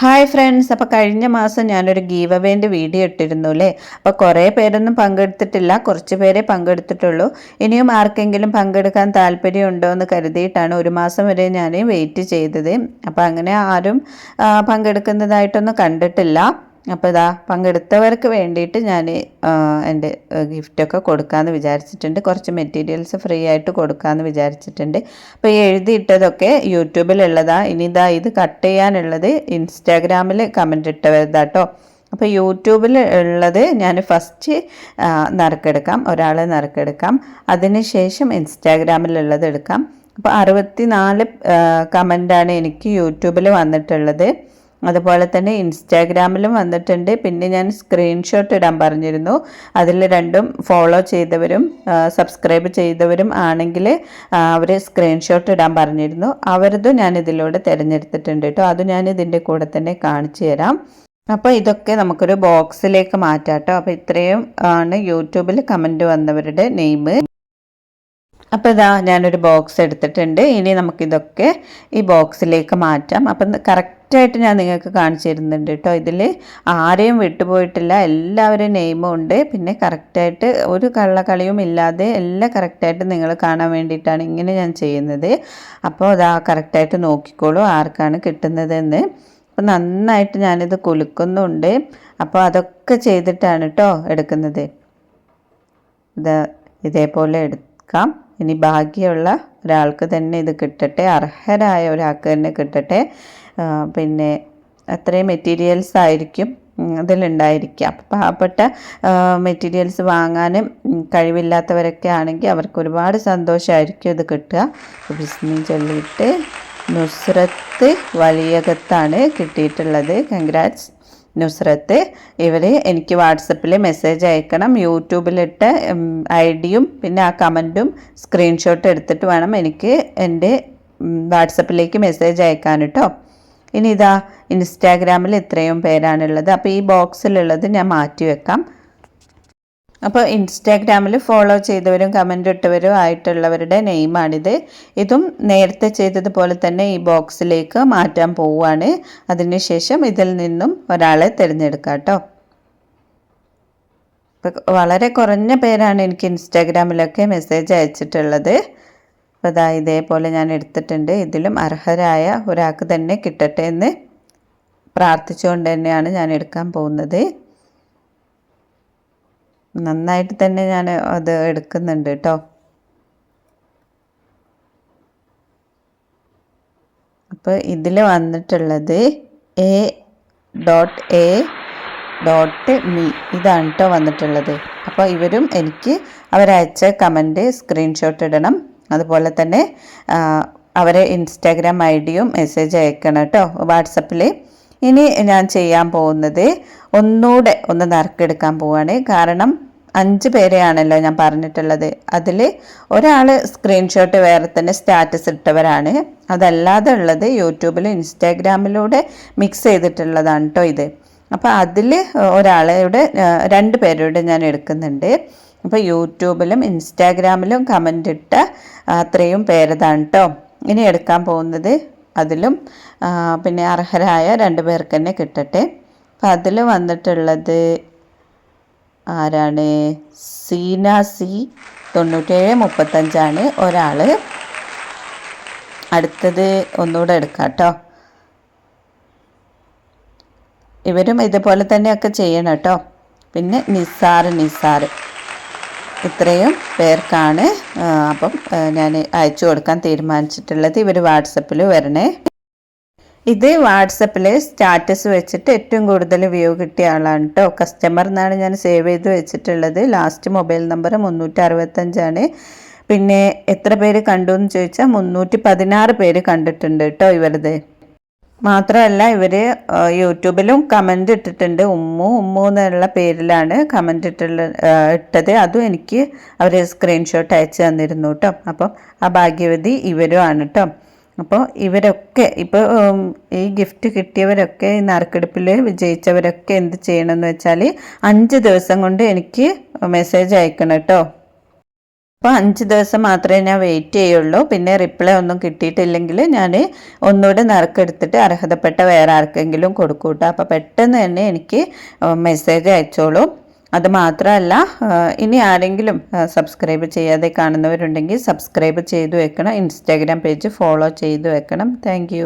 Hi friends അപ്പോൾ കഴിഞ്ഞ മാസം ഞാനൊരു ഗീവ് അവേന്റെ വീഡിയോ ഇട്ടിരുന്നു അല്ലേ അപ്പോൾ കുറേ പേരൊന്നും പങ്കെടുത്തിട്ടില്ല കുറച്ച് പേരെ പങ്കെടുത്തിട്ടുള്ളൂ. ഇനിയും ആർക്കെങ്കിലും പങ്കെടുക്കാൻ താല്പര്യമുണ്ടോ എന്ന് കരുതിയിട്ടാണ് ഒരു മാസം വരെ ഞാൻ വെയിറ്റ് ചെയ്തത്. അപ്പോൾ അങ്ങനെ ആരും പങ്കെടുക്കുന്നതായിട്ടൊന്നും കണ്ടിട്ടില്ല. അപ്പോൾ ഇതാ പങ്കെടുത്തവർക്ക് വേണ്ടിയിട്ട് ഞാൻ എന്റെ ഗിഫ്റ്റൊക്കെ കൊടുക്കാമെന്ന് വിചാരിച്ചിട്ടുണ്ട്. കുറച്ച് മെറ്റീരിയൽസ് ഫ്രീ ആയിട്ട് കൊടുക്കാമെന്ന് വിചാരിച്ചിട്ടുണ്ട്. അപ്പോൾ ഈ എഴുതിയിട്ടതൊക്കെ യൂട്യൂബിലുള്ളതാണ് ഇനി ഇതാ ഇത് കട്ട് ചെയ്യാനുള്ളത് ഇൻസ്റ്റാഗ്രാമിൽ കമന്റ് ഇട്ടവരുതാട്ടോ. അപ്പോൾ യൂട്യൂബിൽ ഉള്ളത് ഞാൻ ഫസ്റ്റ് നറുക്കെടുക്കാം. ഒരാളെ നറുക്കെടുക്കാം. അതിനുശേഷം ഇൻസ്റ്റാഗ്രാമിലുള്ളത് എടുക്കാം. അപ്പോൾ അറുപത്തി നാല് കമന്റാണ് എനിക്ക് യൂട്യൂബിൽ വന്നിട്ടുള്ളത്. അതുപോലെ തന്നെ ഇൻസ്റ്റാഗ്രാമിലും വന്നിട്ടുണ്ട്. പിന്നെ ഞാൻ സ്ക്രീൻഷോട്ട് ഇടാൻ പറഞ്ഞിരുന്നു. അതിൽ രണ്ടും ഫോളോ ചെയ്തവരും സബ്സ്ക്രൈബ് ചെയ്തവരും ആണെങ്കിൽ അവർ സ്ക്രീൻഷോട്ട് ഇടാൻ പറഞ്ഞിരുന്നു. അവരതും ഞാൻ ഇതിലൂടെ തിരഞ്ഞെടുത്തിട്ടുണ്ട് കേട്ടോ. അത് ഞാൻ ഇതിന്റെ കൂടെ തന്നെ കാണിച്ചു തരാം. അപ്പോൾ ഇതൊക്കെ നമുക്കൊരു ബോക്സിലേക്ക് മാറ്റാം കേട്ടോ. അപ്പോൾ ഇത്രയും ആണ് യൂട്യൂബിൽ കമന്റ് വന്നവരുടെ നെയിം. അപ്പോൾ ഇതാ ഞാനൊരു ബോക്സ് എടുത്തിട്ടുണ്ട്. ഇനി നമുക്കിതൊക്കെ ഈ ബോക്സിലേക്ക് മാറ്റാം. അപ്പം കറക്റ്റായിട്ട് ഞാൻ നിങ്ങൾക്ക് കാണിച്ചു തരുന്നുണ്ട് കേട്ടോ. ഇതിൽ ആരെയും വിട്ടുപോയിട്ടില്ല. എല്ലാവരും നെയിമും ഉണ്ട്. പിന്നെ കറക്റ്റായിട്ട് ഒരു കള്ളക്കളിയും ഇല്ലാതെ എല്ലാം കറക്റ്റായിട്ട് നിങ്ങൾ കാണാൻ വേണ്ടിയിട്ടാണ് ഇങ്ങനെ ഞാൻ ചെയ്യുന്നത്. അപ്പോൾ അതാ കറക്റ്റായിട്ട് നോക്കിക്കോളൂ ആർക്കാണ് കിട്ടുന്നതെന്ന്. അപ്പോൾ നന്നായിട്ട് ഞാനിത് കുലുക്കുന്നുണ്ട്. അപ്പോൾ അതൊക്കെ ചെയ്തിട്ടാണ് കേട്ടോ എടുക്കുന്നത്. ഇത് ഇതേപോലെ എടുക്കാം. ഇനി ഭാഗ്യമുള്ള ഒരാൾക്ക് തന്നെ ഇത് കിട്ടട്ടെ. അർഹരായ ഒരാൾക്ക് തന്നെ കിട്ടട്ടെ. പിന്നെ അത്രയും മെറ്റീരിയൽസ് ആയിരിക്കും അതിലുണ്ടായിരിക്കുക അപ്പം പാവപ്പെട്ട മെറ്റീരിയൽസ് വാങ്ങാനും കഴിവില്ലാത്തവരൊക്കെ ആണെങ്കിൽ അവർക്ക് ഒരുപാട് സന്തോഷമായിരിക്കും ഇത് കിട്ടുക. ബിസ്മി ചൊല്ലിയിട്ട് നുസ്രത്ത് വലിയകത്താണ് കിട്ടിയിട്ടുള്ളത്. കൺഗ്രാറ്റ്സ് നുസ്രത്ത് ഇവർ എനിക്ക് വാട്സപ്പിൽ മെസ്സേജ് അയക്കണം. യൂട്യൂബിലിട്ട് ഐ ഡിയും പിന്നെ ആ കമന്റും സ്ക്രീൻഷോട്ട് എടുത്തിട്ട് വേണം എനിക്ക് എന്റെ വാട്സപ്പിലേക്ക് മെസ്സേജ് അയക്കാൻ കേട്ടോ ഇനി ഇതാ ഇൻസ്റ്റാഗ്രാമിൽ ഇത്രയും പേരാണുള്ളത്. അപ്പോൾ ഈ ബോക്സിലുള്ളത് ഞാൻ മാറ്റി വെക്കാം. അപ്പോൾ ഇൻസ്റ്റാഗ്രാമിൽ ഫോളോ ചെയ്തവരും കമന്റ് ഇട്ടവരും ആയിട്ടുള്ളവരുടെ നെയിമാണിത്. ഇതും നേരത്തെ ചെയ്തതുപോലെ തന്നെ ഈ ബോക്സിലേക്ക് മാറ്റാൻ പോവുകയാണ്. അതിനുശേഷം ഇതിൽ നിന്നും ഒരാളെ തിരഞ്ഞെടുക്കാം കേട്ടോ. വളരെ കുറഞ്ഞ പേരാണ് എനിക്ക് ഇൻസ്റ്റാഗ്രാമിലൊക്കെ മെസ്സേജ് അയച്ചിട്ടുള്ളത്. ഇതാ ഇതേപോലെ ഞാൻ എടുത്തിട്ടുണ്ട്. ഇതിലും അർഹരായ ഒരാൾക്ക് തന്നെ കിട്ടട്ടെ എന്ന് പ്രാർത്ഥിച്ചുകൊണ്ട് തന്നെയാണ് ഞാൻ എടുക്കാൻ പോകുന്നത്. നന്നായിട്ട് തന്നെ ഞാൻ അത് എടുക്കുന്നുണ്ട് കേട്ടോ. അപ്പോൾ ഇതിൽ വന്നിട്ടുള്ളത് A dot A dot me ഇതാണ് കേട്ടോ വന്നിട്ടുള്ളത്. അപ്പോൾ ഇവരും എനിക്ക് അവരയച്ച കമന്റ് സ്ക്രീൻഷോട്ട് ഇടണം. അതുപോലെ തന്നെ അവരെ ഇൻസ്റ്റാഗ്രാം ഐ ഡിയും മെസ്സേജ് അയക്കണം കേട്ടോ. വാട്സപ്പിൽ ഇനി ഞാൻ ചെയ്യാൻ പോകുന്നത് ഒന്നുകൂടെ ഒന്ന് നറുക്കെടുക്കാൻ പോവാണ്. കാരണം അഞ്ച് പേരെയാണല്ലോ ഞാൻ പറഞ്ഞിട്ടുള്ളത്. അതിൽ ഒരാൾ സ്ക്രീൻഷോട്ട് വേറെ തന്നെ സ്റ്റാറ്റസ് ഇട്ടവരാണ്. അതല്ലാതെ ഉള്ളത് യൂട്യൂബിലും ഇൻസ്റ്റാഗ്രാമിലൂടെ മിക്സ് ചെയ്തിട്ടുള്ളതാണ് കേട്ടോ ഇത്. അപ്പോൾ അതിൽ ഒരാളെയുടെ രണ്ട് പേരുടെ ഞാൻ എടുക്കുന്നുണ്ട്. അപ്പോൾ യൂട്യൂബിലും ഇൻസ്റ്റാഗ്രാമിലും കമന്റ് ഇട്ട അത്രയും പേരതാണ് കേട്ടോ ഇനി എടുക്കാൻ പോകുന്നത് അതിലും പിന്നെ അർഹരായ രണ്ട് പേർക്ക് തന്നെ കിട്ടട്ടെ. അപ്പം അതിൽ വന്നിട്ടുള്ളത് ആരാണ്? സീന സി തൊണ്ണൂറ്റേഴ് മുപ്പത്തഞ്ചാണ് ഒരാൾ അടുത്തത് ഒന്നുകൂടെ എടുക്കാം കേട്ടോ ഇവരും ഇതുപോലെ തന്നെയൊക്കെ ചെയ്യണം കേട്ടോ. പിന്നെ നിസാർ നിസാർ ഇത്രയും പേർക്കാണ് അപ്പം ഞാൻ അയച്ചു കൊടുക്കാൻ തീരുമാനിച്ചിട്ടുള്ളത് ഇവർ വാട്സപ്പിൽ വരണേ. ഇത് വാട്സപ്പിൽ സ്റ്റാറ്റസ് വെച്ചിട്ട് ഏറ്റവും കൂടുതൽ വ്യൂ കിട്ടിയ ആളാണ് കേട്ടോ കസ്റ്റമർ എന്നാണ് ഞാൻ സേവ് ചെയ്ത് വെച്ചിട്ടുള്ളത്. ലാസ്റ്റ് മൊബൈൽ നമ്പർ മുന്നൂറ്റി അറുപത്തഞ്ചാണ് പിന്നെ എത്ര പേര് കണ്ടു എന്ന് ചോദിച്ചാൽ മുന്നൂറ്റി പതിനാറ് പേര് കണ്ടിട്ടുണ്ട് കേട്ടോ ഇവരത്. മാത്രമല്ല ഇവർ യൂട്യൂബിലും കമന്റ് ഇട്ടിട്ടുണ്ട്. ഉമ്മു ഉമ്മു എന്നുള്ള പേരിലാണ് കമന്റ് ഇട്ടുള്ള ഇട്ടത്. അതും എനിക്ക് അവർ സ്ക്രീൻഷോട്ട് അയച്ചു തന്നിരുന്നു കേട്ടോ അപ്പം ആ ഭാഗ്യവതി ഇവരും ആണ് കേട്ടോ അപ്പോൾ ഇവരൊക്കെ ഇപ്പോൾ ഈ ഗിഫ്റ്റ് കിട്ടിയവരൊക്കെ ഈ നറുക്കെടുപ്പിൽ വിജയിച്ചവരൊക്കെ എന്ത് ചെയ്യണമെന്ന് വെച്ചാൽ അഞ്ച് ദിവസം കൊണ്ട് എനിക്ക് മെസ്സേജ് അയക്കണം കേട്ടോ അപ്പോൾ അഞ്ച് ദിവസം മാത്രമേ ഞാൻ വെയിറ്റ് ചെയ്യുള്ളൂ. പിന്നെ റിപ്ലൈ ഒന്നും കിട്ടിയിട്ടില്ലെങ്കിൽ ഞാൻ ഒന്നുകൂടെ നറുക്കെടുത്തിട്ട് അർഹതപ്പെട്ട വേറെ ആർക്കെങ്കിലും കൊടുക്കൂട്ടോ അപ്പോൾ പെട്ടെന്ന് തന്നെ എനിക്ക് മെസ്സേജ് അയച്ചോളൂ. അത് മാത്രമല്ല ഇനി ആരെങ്കിലും സബ്സ്ക്രൈബ് ചെയ്യാതെ കാണുന്നവരുണ്ടെങ്കിൽ സബ്സ്ക്രൈബ് ചെയ്തു വെക്കണം. ഇൻസ്റ്റാഗ്രാം പേജ് ഫോളോ ചെയ്തു വെക്കണം. താങ്ക്